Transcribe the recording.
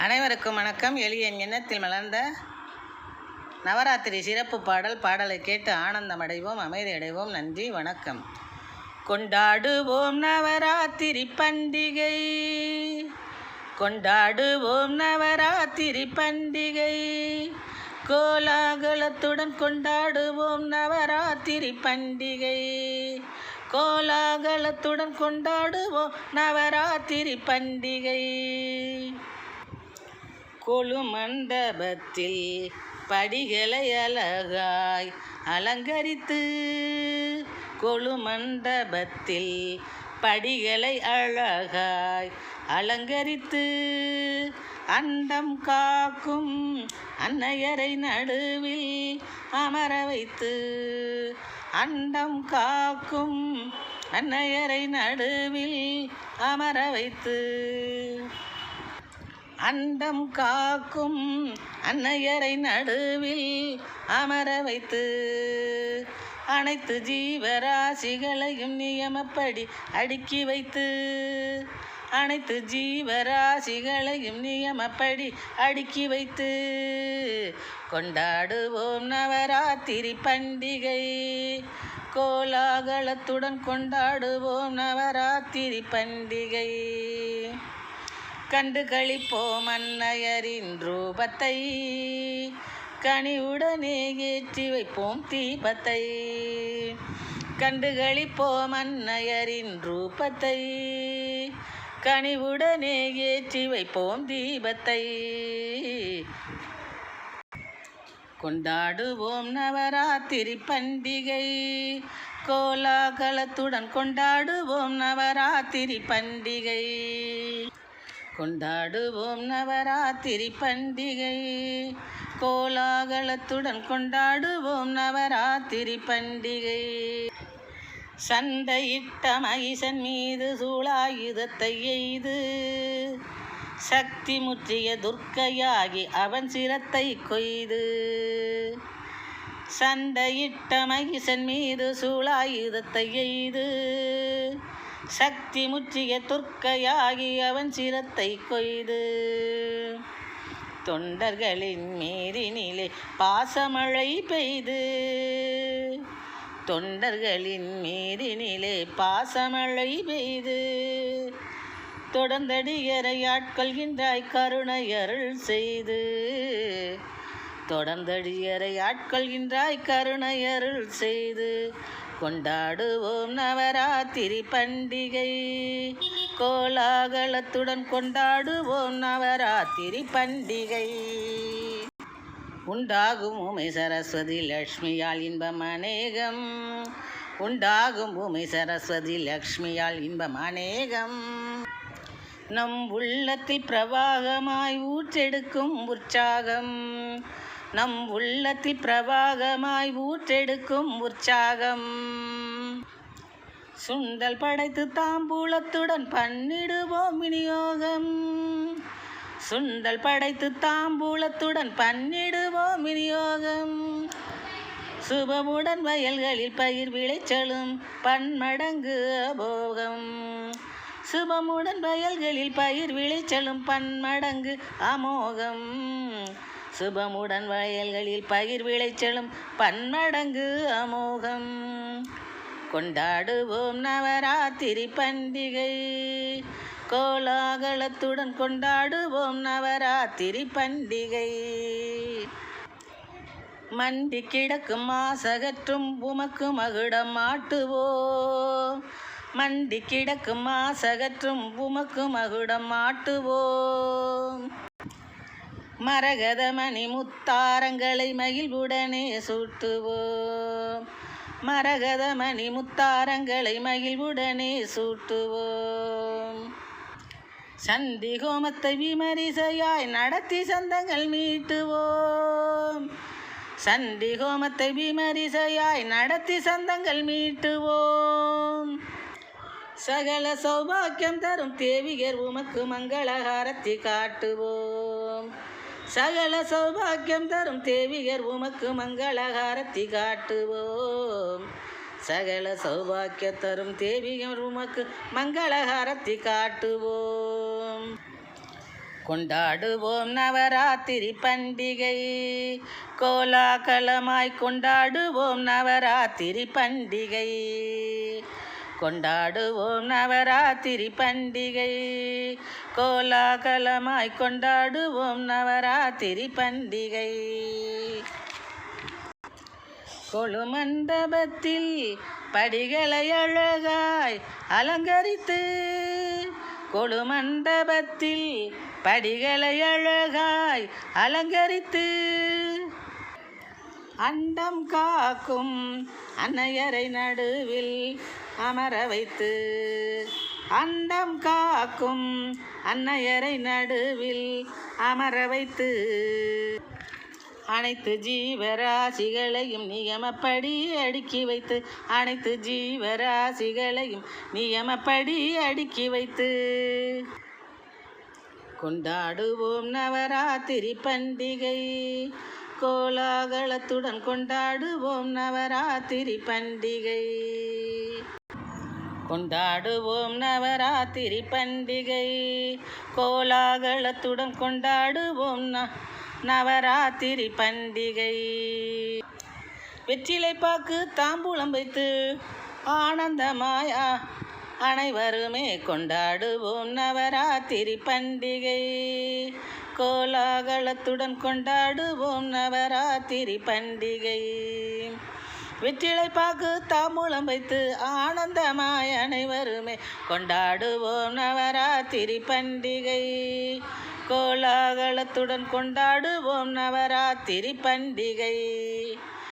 அனைவருக்கும் வணக்கம். எளிய எண்ணத்தில் மலர்ந்த நவராத்திரி சிறப்பு பாடல் பாடலை கேட்டு ஆனந்தம் அடைவோம் அமைதி அடைவோம் நன்றி வணக்கம். கொண்டாடுவோம் நவராத்திரி பண்டிகை. கொண்டாடுவோம் நவராத்திரி பண்டிகை. கோலாகலத்துடன் கொண்டாடுவோம் நவராத்திரி பண்டிகை. கோலாகலத்துடன் கொண்டாடுவோம் நவராத்திரி பண்டிகை. கொழு மண்டபத்தில் படிகளை அழகாய் அலங்கரித்து கொழு மண்டபத்தில் படிகளை அழகாய் அலங்கரித்து அண்டம் காக்கும் அன்னையரை நடுவில் அமர வைத்து அண்டம் காக்கும் அன்னையரை நடுவில் அமர வைத்து அண்டம் காக்கும் அன்னையரை நடுவில் அமர வைத்து அனைத்து ஜீவராசிகளையும் நியமப்படி அடுக்கி வைத்து அனைத்து ஜீவராசிகளையும் நியமப்படி அடுக்கி வைத்து கொண்டாடுவோம் நவராத்திரி பண்டிகை. கோலாகலத்துடன் கொண்டாடுவோம் நவராத்திரி பண்டிகை. கண்டு கழிப்போம் அன்னையரின் ரூபத்தை. கனிவுடனே ஏற்றி வைப்போம் தீபத்தை. கண்டு கழிப்போம் அன்னையரின் ரூபத்தை. கனிவுடனே ஏற்றி வைப்போம் தீபத்தை. கொண்டாடுவோம் நவராத்திரி பண்டிகை. கோலாகலத்துடன் கொண்டாடுவோம் நவராத்திரி பண்டிகை. கொண்டாடுவோம் நவராத்திரி பண்டிகை. கோலாகலத்துடன் கொண்டாடுவோம் நவராத்திரி பண்டிகை. சண்டையிட்ட மகிஷன் மீது சூளாயுதத்தை எய்து. சக்தி முற்றிய துர்க்கையாகி அவன் சிரத்தை கொய்து. சண்டையிட்ட மகிஷன் மீது சூளாயுதத்தை எய்து. சக்தி முற்றிய துர்க்கையாகி அவன் சிரத்தை கொய்து. தொண்டர்களின் மீறினிலே பாசமழை பெய்து. தொண்டர்களின் மீறினிலே பாசமழை பெய்து. தொடர்ந்தடியரை ஆட்கொள்கின்றாய் கருணை அருள் செய்து. தொடர்ந்தடியரை ஆட்கொள்கின்றாய் கருணை அருள் செய்து. கொண்டாடுவோம் நவராத்திரி பண்டிகை. கோலாகலத்துடன் கொண்டாடுவோம் நவராத்திரி பண்டிகை. உண்டாகும் உமை சரஸ்வதி லக்ஷ்மியால் இன்பம் அநேகம். உண்டாகும் உமை சரஸ்வதி லக்ஷ்மியால் இன்பம் அநேகம். நம் உள்ளத்தில் பிரவாகமாய் ஊற்றெடுக்கும் உற்சாகம். நம் உள்ளத்தில் பிரவாகமாய் ஊற்றெடுக்கும் உற்சாகம். சுண்டல் படைத்து தாம்பூலத்துடன் பண்ணிடுவோம் விநியோகம். சுண்டல் படைத்து தாம்பூலத்துடன் பண்ணிடுவோம் விநியோகம். சுபமுடன் வயல்களில் பயிர் விளைச்சலும் பன்மடங்கு அபோகம். சுபமுடன் வயல்களில் பயிர் விளைச்சலும் பன்மடங்கு அமோகம். சுபமுடன் வயல்களில் பயிர் விளைச்சலும் பன்மடங்கு அமோகம். கொண்டாடுவோம் நவராத்திரி பண்டிகை. கோலாகலத்துடன் கொண்டாடுவோம் நவராத்திரி பண்டிகை. மண்டி கிடக்கும் மாசகற்றும் உமக்கு மகுடம் மாட்டுவோம் மண்டி கிடக்கும் மாசகற்றும் உமக்கு மகுடம் மாட்டுவோம் மரகத மணி முத்தாரங்களை மகிழ்வுடனே சூட்டுவோம். மரகத மணி முத்தாரங்களை மகிழ்வுடனே சூட்டுவோம். சந்தி கோமத்தை விமரிசையாய் நடத்தி சந்தங்கள் மீட்டுவோம். சந்தி ஹோமத்தை விமரிசையாய் நடத்தி சந்தங்கள் மீட்டுவோம். சகல சௌபாக்கியம் தரும் தேவிகர் உமக்கு மங்களஹாரத்தி காட்டுவோம். சகல சௌபாகியம் தரும் தேவியர் உமக்கு மங்களகாரத்தி காட்டுவோம். சகல சௌபாக்கிய தரும் தேவியர் உமக்கு மங்களகாரத்தி காட்டுவோம். கொண்டாடுவோம் நவராத்திரி பண்டிகை. கோலாகலமாய் கொண்டாடுவோம் நவராத்திரி பண்டிகை. கொண்டாடுவோம் நவராத்திரி பண்டிகை. கோலாகலமாய் கொண்டாடுவோம் நவராத்திரி பண்டிகை. கொழு மண்டபத்தில் படிகளை அழகாய் அலங்கரித்து கொழு மண்டபத்தில் படிகளை அழகாய் அலங்கரித்து அண்டம் காக்கும் அன்னையரை நடுவில் அமர வைத்து அண்டம் காக்கும் அன்னையரை நடுவில் அமர வைத்து அனைத்து ஜீவராசிகளையும் நியமப்படி அடுக்கி வைத்து அனைத்து ஜீவராசிகளையும் நியமப்படி அடுக்கி வைத்து கொண்டாடுவோம் நவராத்திரி பண்டிகை. கோலாகலத்துடன் கொண்டாடுவோம் நவராத்திரி பண்டிகை. கொண்டாடுவோம் நவராத்திரி பண்டிகை. கோலாகலத்துடன் கொண்டாடுவோம் நவராத்திரி பண்டிகை. வெற்றிலை பாக்கு தாம்பூலம் வைத்து ஆனந்தமாயா அனைவருமே கொண்டாடுவோம் நவராத்திரி பண்டிகை. கோலாகலத்துடன் கொண்டாடுவோம் நவராத்திரி பண்டிகை. வெற்றிலை பாக்கு தாம்பூலம் வைத்து ஆனந்தமாய் அனைவருமே கொண்டாடுவோம் நவராத்திரி பண்டிகை. கோலாகலத்துடன் கொண்டாடுவோம் நவராத்திரி பண்டிகை.